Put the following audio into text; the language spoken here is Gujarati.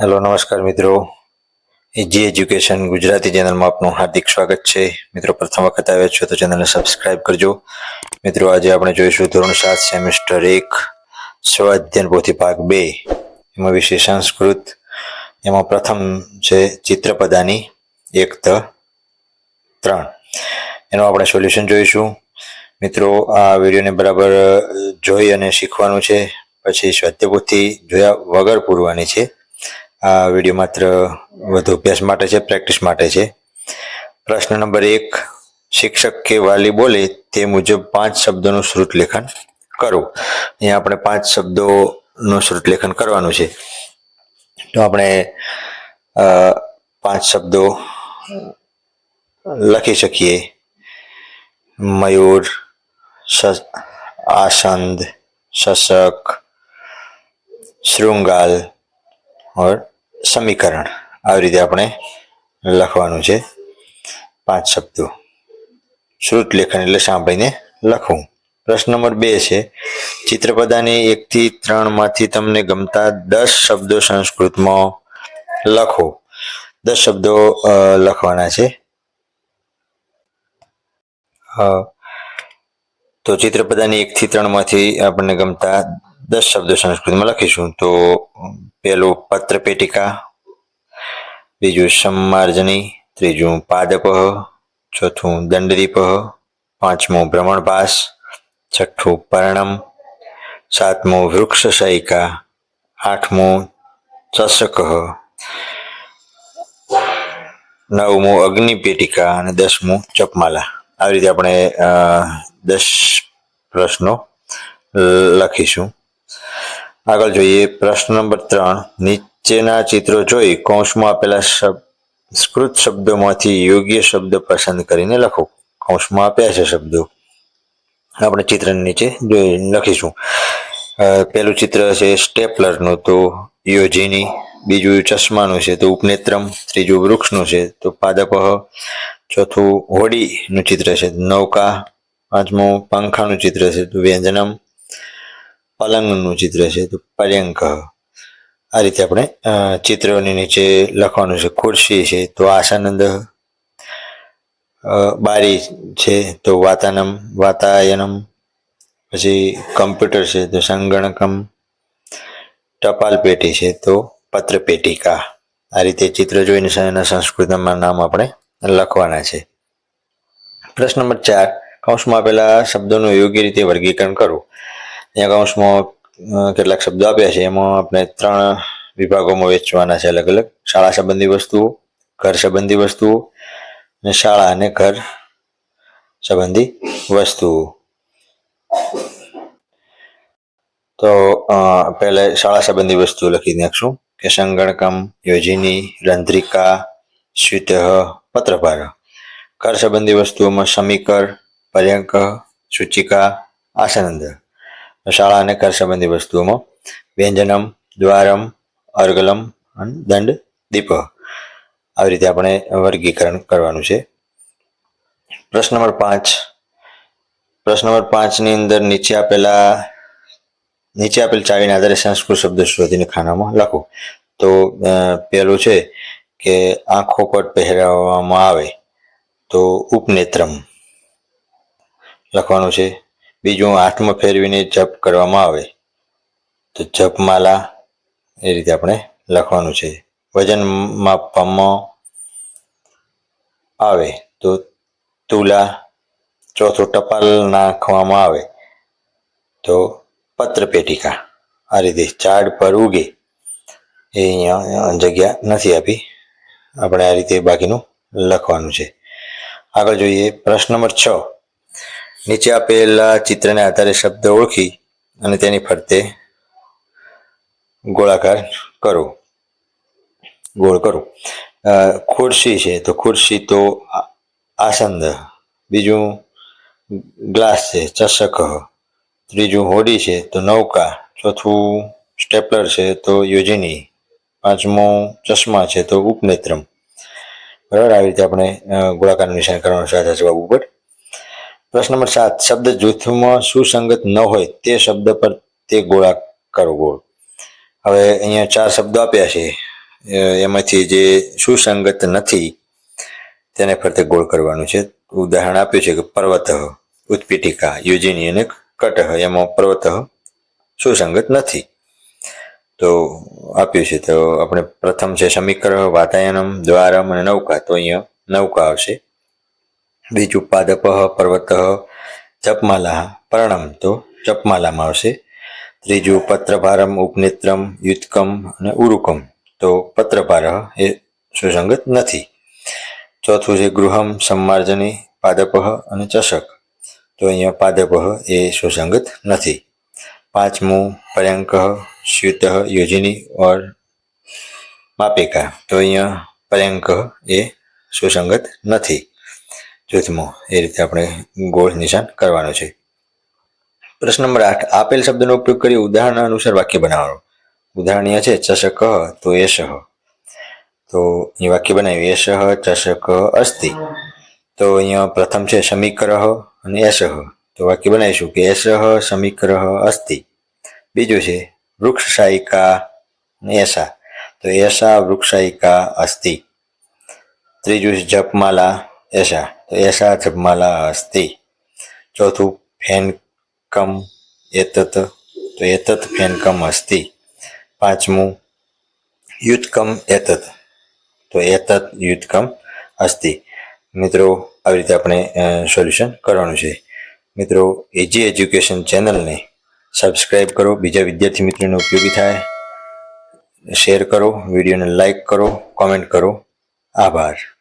હેલો, નમસ્કાર મિત્રો. જી એજ્યુકેશન ગુજરાતી ચેનલમાં આપનું હાર્દિક સ્વાગત છે. મિત્રો, પ્રથમ વખત આવ્યા છો તો ચેનલને સબસ્ક્રાઇબ કરજો. મિત્રો, આજે આપણે જોઈશું ધોરણ સાત, સેમિસ્ટર એક, સ્વાધ્યન પોથી ભાગ બે. એમાં વિશે સંસ્કૃત. એમાં પ્રથમ છે ચિત્રપદાની એક ત ત્રણ. એનું આપણે સોલ્યુશન જોઈશું. મિત્રો, આ વિડીયોને બરાબર જોઈ અને શીખવાનું છે. પછી સ્વાધ્યપોથી જોયા વગર પૂરવાની છે. આ વીડિયો માત્ર વધુ અભ્યાસ માટે છે પ્રેક્ટિસ માટે છે. પ્રશ્ન નંબર એક, શિક્ષક કે વાલી બોલે તે મુજબ પાંચ શબ્દોનું શ્રુત લેખન કરો. અહીંયા આપણે પાંચ શબ્દોનું શ્રુત લેખન કરવાનું છે. તો આપણે પાંચ શબ્દો લખી શકીએ. મયુર આસંદ, શશક, શૃંગાલ ઓર સમીકરણ આવી રીતે આપણે લખવાનું છે. પાંચ શબ્દો. શ્રુત લેખન એટલે સાંભળીને લખવું. પ્રશ્ન નંબર બે છે, ચિત્રપદાની એકથી ત્રણમાંથી તમને ગમતા દસ શબ્દો સંસ્કૃતમાં લખો. દસ શબ્દો લખવાના છે. તો ચિત્રપદાની એકથી ત્રણમાંથી આપણને ગમતા દસ શબ્દો સંસ્કૃતમાં લખીશું. તો પહેલું પત્ર પેટિકા, બીજું સંમાર્જની, ત્રીજું પાદપહ ચોથું દંડદીપહ પાંચમું ભ્રમણપાસ છઠ્ઠું પર્ણમ, સાતમું વૃક્ષશયિકા આઠમું ચષક નવમું અગ્નિપેટિકા અને દસમું ચપમાલા. આવી રીતે આપણે દસ પ્રશ્નો લખીશું. આગળ જોઈએ, પ્રશ્ન નંબર ત્રણ. નીચેના ચિત્રો જોઈ કૌંસમાં આપેલા સંસ્કૃત શબ્દોમાંથી યોગ્ય શબ્દ પસંદ કરીને લખો. કૌંસમાં આપ્યા છે શબ્દો. આપણે ચિત્રની નીચે જોઈ લખીશું. પહેલું ચિત્ર છે સ્ટેપલરનું, તો યોજીની. બીજું ચશ્માનું છે, તો ઉપનેત્રમ. ત્રીજું વૃક્ષનું છે, તો પાદપહ. ચોથું હોડીનું ચિત્ર છે, નૌકા. પાંચમું પંખાનું ચિત્ર છે, તો વ્યંજનમ. પલંગનું ચિત્ર છે, તો પર્યંક આ રીતે આપણે ચિત્રની નીચે લખવાનું છે, ખુરશી છે, તો આશાનંદ બારી છે, તો વાતાનમ, વાતાયનમ, પછી કમ્પ્યુટર છે, તો સંગણકમ ટપાલ પેટી છે, તો પત્ર પેટિકા આ રીતે ચિત્ર જોઈને એના સંસ્કૃતમાં નામ આપણે લખવાના છે. પ્રશ્ન નંબર ચાર, કૌંસમાં આપેલા શબ્દોનું યોગ્ય રીતે વર્ગીકરણ કરો અહીંયા કૌંસમાં કેટલાક શબ્દો આપ્યા છે. એમાં આપણે ત્રણ વિભાગોમાં વેચવાના છે અલગ અલગ. શાળા સંબંધી વસ્તુઓ, ઘર સંબંધી વસ્તુઓ અને શાળા અને ઘર સંબંધી વસ્તુઓ. તો પહેલે શાળા સંબંધી વસ્તુઓ લખી નાખશું. કે સંગણકમ, યોજિની, રંધ્રિકા સ્યુત પત્રભાર ઘર સંબંધી વસ્તુઓમાં સમીકર, પર્યંક, સૂચિકા આસનંદ શાળા અને કર સંબંધી વસ્તુઓમાં વ્યંજનમ, દ્વારમ, અર્ગલમ અને દંડ, દીપ. આવી રીતે આપણે વર્ગીકરણ કરવાનું છે. પ્રશ્ન નંબર પાંચ. પ્રશ્ન નંબર પાંચની અંદર નીચે આપેલા, નીચે આપેલ ચાવીના આધારે સંસ્કૃત શબ્દ શોધીને ખાનામાં લખો. તો પહેલું છે કે આંખો પર પહેરાવવામાં આવે તો ઉપનેત્રમ લખવાનું છે. બીજું હાથમાં ફેરવીને જપ કરવામાં આવે. તો જપમાલા એ રીતે આપણે લખવાનું છે. વજન માપવામાં આવે તો તુલા ચોથું ટપાલ નાખવામાં આવે તો પત્ર પેટિકા આ રીતે ઝાડ પર ઉગે. એ અહીંયા જગ્યા નથી આપી. આપણે આ રીતે બાકીનું લખવાનું છે. આગળ જોઈએ પ્રશ્ન નંબર છ. નીચે આપેલા ચિત્રને આધારે શબ્દ ઓળખી અને તેની ફરતે ગોળાકાર કરો. ગોળ કરો. ખુરશી છે, તો ખુરશી તો આસંદ. બીજું ગ્લાસ છે, ચષક. ત્રીજું હોડી છે, તો નૌકા. ચોથું સ્ટેપલર છે, તો યોજિની. પાંચમું ચશ્મા છે, તો ઉપનેત્રમ. બરાબર, આવી રીતે આપણે ગોળાકાર નિશાન કરવાનું આધા જવાબ ઉપર. પ્રશ્ન નંબર સાત, શબ્દ જૂથમાં સુસંગત ન હોય તે શબ્દ પર તે ગોળા કરો ગોળ. હવે અહીંયા ચાર શબ્દો આપ્યા છે. એમાંથી જે સુસંગત નથી તેને ફરતે ગોળ કરવાનું છે. ઉદાહરણ આપ્યું છે કે પર્વત, ઉત્પીઠિકા, યુજિની અને કટ એમાં પર્વત સુસંગત નથી. તો આપ્યું છે. તો આપણે પ્રથમ છે સમીકરણ, વાતાયનમ, દ્વારમ અને નૌકા. તો અહીંયા નૌકા આવશે. બીજું પાદપ પર્વત જપમાલા પરણમ તો જપમાલામાં આવશે. ત્રીજું પત્રભારમ ઉપનેત્રમ યુત્કમ અને ઉરુકમ તો પત્રભાર એ સુસંગત નથી. ચોથું છે ગૃહમ સંમાર્જની પાદપ અને ચષક તો અહીંયા પાદપ એ સુસંગત નથી. પાંચમું પર્યંક સ્યુત યોજિની ઓર માપિકા તો અહીંયા પર્યંક એ સુસંગત નથી. ચોથમું એ રીતે આપણે ગોળ નિશાન કરવાનો છે. પ્રશ્ન નંબર આઠ, આપેલ શબ્દનો ઉપયોગ કરી ઉદાહરણ અનુસાર વાક્ય બનાવવાનું. ઉદાહરણ છે, ચષક તો એશ તો અહીં વાક્ય બનાવ્યું એશ ચષક અસ્તિ. તો અહીંયા પ્રથમ છે, સમીકરહ અને એશ તો વાક્ય બનાવીશું કે એશ સમીકરહ, અસ્તિ. બીજું છે વૃક્ષશાયિકા અને એશા તો એશા વૃક્ષશાયિકા અસ્તિ. ત્રીજું છે, જપમાલા એશા એશા જપમાલા અસ્તિ ચોથું ફેનકમ એતત, તો એતત ફેનકમ અસ્તિ પાંચમું યુત્કમ એતત, તો એતત યુત્કમ અસ્તિ મિત્રો, આવી રીતે આપણે સોલ્યુશન કરવાનું છે. મિત્રો, એજી એજ્યુકેશન ચેનલને સબસ્ક્રાઈબ કરો, બીજા વિદ્યાર્થી મિત્રોને ઉપયોગી થાય. શેર કરો, વિડીયોને લાઈક કરો, કોમેન્ટ કરો. આભાર.